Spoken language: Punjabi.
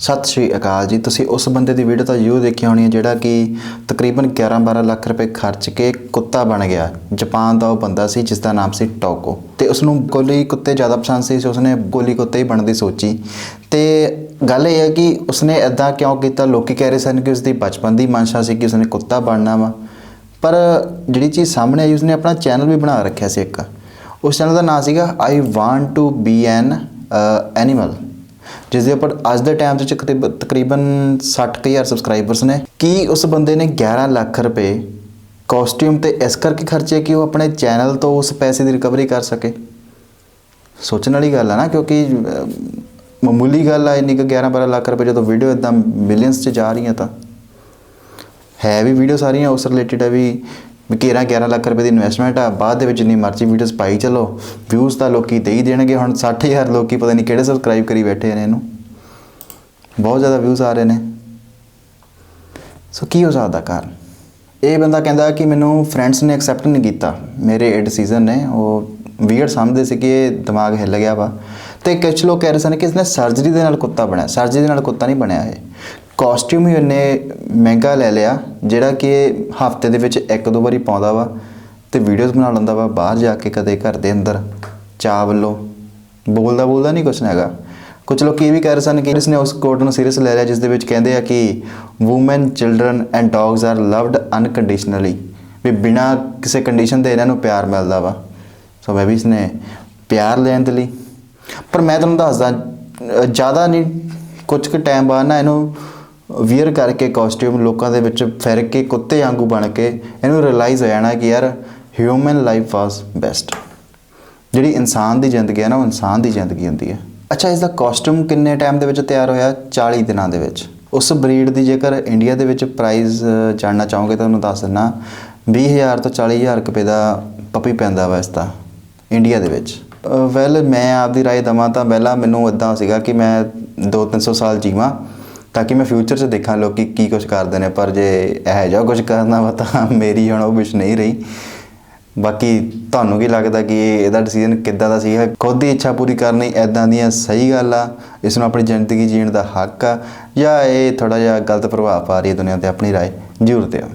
ਸਤਿ ਸ਼੍ਰੀ ਅਕਾਲ ਜੀ। ਤੁਸੀਂ ਉਸ ਬੰਦੇ ਦੀ ਵੀਡੀਓ ਤਾਂ ਯੂ ਦੇਖੀ ਹੋਣੀ ਹੈ, ਜਿਹੜਾ ਕਿ ਤਕਰੀਬਨ 11-12 ਲੱਖ ਰੁਪਏ ਖਰਚ ਕੇ ਕੁੱਤਾ ਬਣ ਗਿਆ। ਜਾਪਾਨ ਦਾ ਉਹ ਬੰਦਾ ਸੀ ਜਿਸ ਦਾ ਨਾਮ ਸੀ ਟੋਕੋ। ਤੇ ਉਸ ਨੂੰ ਗੋਲੀ ਕੁੱਤੇ ਜ਼ਿਆਦਾ ਪਸੰਦ ਸੀ ਸੋ ਉਸਨੇ ਗੋਲੀ ਕੁੱਤੇ ਹੀ ਬਣਨ ਦੀ ਸੋਚੀ। ਤੇ ਗੱਲ ਇਹ ਹੈ ਕਿ ਉਸਨੇ ਐਦਾਂ ਕਿਉਂ ਕੀਤਾ? ਲੋਕੀ ਕਹਿ ਰਹੇ ਸਨ ਕਿ ਉਸਦੀ ਬਚਪਨ ਦੀ ਮਨਸ਼ਾ ਸੀ ਕਿ ਉਸਨੇ ਕੁੱਤਾ ਬਣਨਾ ਵਾ। ਪਰ ਜਿਹੜੀ ਚੀਜ਼ ਸਾਹਮਣੇ ਆਈ, ਉਸਨੇ ਆਪਣਾ ਚੈਨਲ ਵੀ ਬਣਾ ਰੱਖਿਆ ਸੀ ਇੱਕ। ਉਸ ਚੈਨਲ ਦਾ ਨਾਮ ਸੀਗਾ I want to be an animal ਜਿਸ ਦੇ ਉੱਪਰ ਅੱਜ ਦੇ ਟਾਈਮ 'ਚ ਤਕਰੀਬ- ਤਕਰੀਬਨ 60000 ਸਬਸਕ੍ਰਾਈਬਰਸ ਨੇ। ਕੀ ਉਸ ਬੰਦੇ ਨੇ 11 ਲੱਖ ਰੁਪਏ ਕਾਸਟਿਊਮ ਤੇ ਇਸ ਕਰਕੇ ਖਰਚੇ ਕਿ ਉਹ ਆਪਣੇ ਚੈਨਲ ਤੋਂ ਉਸ ਪੈਸੇ ਦੀ ਰਿਕਵਰੀ ਕਰ ਸਕੇ? ਸੋਚਣ ਵਾਲੀ ਗੱਲ ਆ ਨਾ, ਕਿਉਂਕਿ ਮਾਮੂਲੀ ਗੱਲ ਆ ਇੰਨੀ ਕੁ 11 12 ਲੱਖ ਰੁਪਏ ਜਦੋਂ ਵੀਡੀਓ ਇਦਾਂ ਮਿਲੀਅਨਸ 'ਚ ਜਾ ਰਹੀਆਂ ਤਾਂ। ਹੈ ਵੀ ਵੀਡੀਓ ਸਾਰੀਆਂ ਉਸ ਰਿਲੇਟਡ ਹੈ ਵੀ ਵੀ 11 11 ਲੱਖ ਰੁਪਏ ਦੀ ਇਨਵੈਸਟਮੈਂਟ ਆ, ਬਾਅਦ ਦੇ ਵਿੱਚ ਜਿੰਨੀ ਮਰਜ਼ੀ ਵੀਡੀਓਜ਼ ਪਾਈ ਚਲੋ ਵਿਊਜ਼ ਤਾਂ ਲੋਕੀ ਦੇ ਹੀ ਦੇਣਗੇ, ਹੁਣ 60000 ਲੋਕੀ ਪਤਾ ਨਹੀਂ ਕਿਹੜੇ ਸਬਸਕ੍ਰਾਈਬ ਕਰੀ ਬੈਠੇ ਨੇ ਇਹਨੂੰ। ਬਹੁਤ ਜ਼ਿਆਦਾ ਵਿਊਜ਼ ਆ ਰਹੇ ਨੇ। ਸੋ ਕੀ ਹੋ ਸਕਦਾ ਕਾਰਨ? ਇਹ ਬੰਦਾ ਕਹਿੰਦਾ ਕਿ ਮੈਨੂੰ ਫਰੈਂਡਸ ਨੇ ਐਕਸੈਪਟ ਨਹੀਂ ਕੀਤਾ। ਮੇਰੇ ਇਹ ਡਿਸੀਜਨ ਨੇ, ਉਹ ਵੀਅਰ ਸਮਝਦੇ ਸੀ ਕਿ ਇਹ ਦਿਮਾਗ ਹਿੱਲ ਗਿਆ ਵਾ। ਤੇ ਕੁਝ ਲੋਕ ਕਹਿ ਰਹੇ ਸਨ ਕਿ ਇਸਨੇ ਸਰਜਰੀ ਦੇ ਨਾਲ ਕੁੱਤਾ ਬਣਿਆ ਸਰਜਰੀ ਦੇ ਨਾਲ ਕੁੱਤਾ ਨਹੀਂ ਬਣਿਆ ਇਹ। ਕਾਸਟਿਊਮ ਹੀ ਉਹਨੇ ਮਹਿੰਗਾ ਲੈ ਲਿਆ, ਜਿਹੜਾ ਕਿ ਹਫ਼ਤੇ ਦੇ ਵਿੱਚ ਇੱਕ ਦੋ ਵਾਰੀ ਪਾਉਂਦਾ ਵਾ ਤੇ ਵੀਡੀਓਜ਼ ਬਣਾ ਲੈਂਦਾ ਵਾ ਬਾਹਰ ਜਾ ਕੇ ਕਦੇ ਘਰ ਦੇ ਅੰਦਰ, ਚਾਹ ਵੱਲੋਂ। ਬੋਲਦਾ ਬੋਲਦਾ ਨਹੀਂ ਕੁਛ ਨਾ ਹੈਗਾ। ਕੁਝ ਲੋਕ ਇਹ ਵੀ ਕਹਿ ਰਹੇ ਸਨ ਕਿ ਇਸਨੇ ਉਸ ਕੋਡ ਨੂੰ ਸੀਰੀਅਸ ਲੈ ਲਿਆ, ਜਿਸ ਦੇ ਵਿੱਚ ਕਹਿੰਦੇ ਆ ਕਿ women children and dogs are loved unconditionally ਵੀ ਬਿਨਾਂ ਕਿਸੇ ਕੰਡੀਸ਼ਨ ਦੇ ਇਹਨਾਂ ਨੂੰ ਪਿਆਰ ਮਿਲਦਾ ਵਾ। ਸੋ ਮੈਂ ਵੀ ਇਸਨੇ ਪਿਆਰ ਲੈਣ ਦੇ ਲਈ। ਪਰ ਮੈਂ ਤੁਹਾਨੂੰ ਦੱਸਦਾ ਜ਼ਿਆਦਾ ਨਹੀਂ ਕੁਝ ਕੁ ਟਾਈਮ ਬਾਅਦ ਨਾ ਇਹਨੂੰ ਵੀਅਰ ਕਰਕੇ ਕਾਸਟਿਊਮ ਲੋਕਾਂ ਦੇ ਵਿੱਚ ਫਿਰ ਕੇ ਕੁੱਤੇ ਵਾਂਗੂ ਬਣ ਕੇ ਇਹਨੂੰ ਰਿਅਲਾਈਜ਼ ਹੋ ਜਾਣਾ ਕਿ ਯਾਰ ਹਿਊਮਨ ਲਾਈਫ ਵਾਸ ਬੈਸਟ ਜਿਹੜੀ ਇਨਸਾਨ ਦੀ ਜ਼ਿੰਦਗੀ ਹੈ ਨਾ, ਉਹ ਇਨਸਾਨ ਦੀ ਜ਼ਿੰਦਗੀ ਹੁੰਦੀ ਹੈ। ਅੱਛਾ, ਇਸ ਦਾ ਕਾਸਟਿਊਮ ਕਿੰਨੇ ਟਾਈਮ ਦੇ ਵਿੱਚ ਤਿਆਰ ਹੋਇਆ? 40 ਦਿਨਾਂ ਦੇ ਵਿੱਚ। ਉਸ ਬਰੀਡ ਦੀ ਜੇਕਰ ਇੰਡੀਆ ਦੇ ਵਿੱਚ ਪ੍ਰਾਈਸ ਜਾਣਨਾ ਚਾਹੋਗੇ ਤਾਂ ਤੁਹਾਨੂੰ ਦੱਸ ਦਿੰਨਾ। 20000 ਤੋਂ 40000 ਰੁਪਏ ਦਾ ਪਪੀ ਪੈਂਦਾ ਵਾ ਇਸ ਦਾ ਇੰਡੀਆ ਦੇ ਵਿੱਚ। ਵੈਲ ਮੈਂ ਆਪਦੀ ਰਾਏ ਦਵਾਂ ਤਾਂ ਪਹਿਲਾਂ ਮੈਨੂੰ ਇਦਾਂ ਸੀਗਾ ਕਿ ਮੈਂ 2-300 ਸਾਲ ਜੀਵਾਂ। ਤਾਂ ਕਿ ਮੈਂ ਫਿਊਚਰ 'ਚ ਦੇਖਾਂ ਲੋਕੀ ਕੀ ਕੁਝ ਕਰਦੇ ਨੇ, ਪਰ ਜੇ ਇਹ ਜਿਹਾ ਕੁਝ ਕਰਨਾ ਵਾ ਤਾਂ ਮੇਰੀ ਹੁਣ ਉਹ ਵਿਸ਼ ਨਹੀਂ ਰਹੀ। ਬਾਕੀ ਤੁਹਾਨੂੰ ਕੀ ਲੱਗਦਾ ਕਿ ਇਹ- ਇਹਦਾ ਡਿਸੀਜਨ ਕਿੱਦਾਂ ਦਾ ਸੀਗਾ ਖੁਦ ਦੀ ਇੱਛਾ ਪੂਰੀ ਕਰਨੀ ਐਦਾਂ ਦੀਆਂ ਸਹੀ ਗੱਲ ਆ, ਇਸ ਨੂੰ ਆਪਣੀ ਜ਼ਿੰਦਗੀ ਜੀਣ ਦਾ ਹੱਕ ਆ, ਜਾਂ ਇਹ ਥੋੜਾ ਜਿਹਾ ਗਲਤ ਪ੍ਰਭਾਵ ਪਾ ਰਹੀ ਹੈ ਦੁਨੀਆ ਤੇ ਆਪਣੀ ਰਾਏ? ਜ਼ਰੂਰ ਦਿਓ।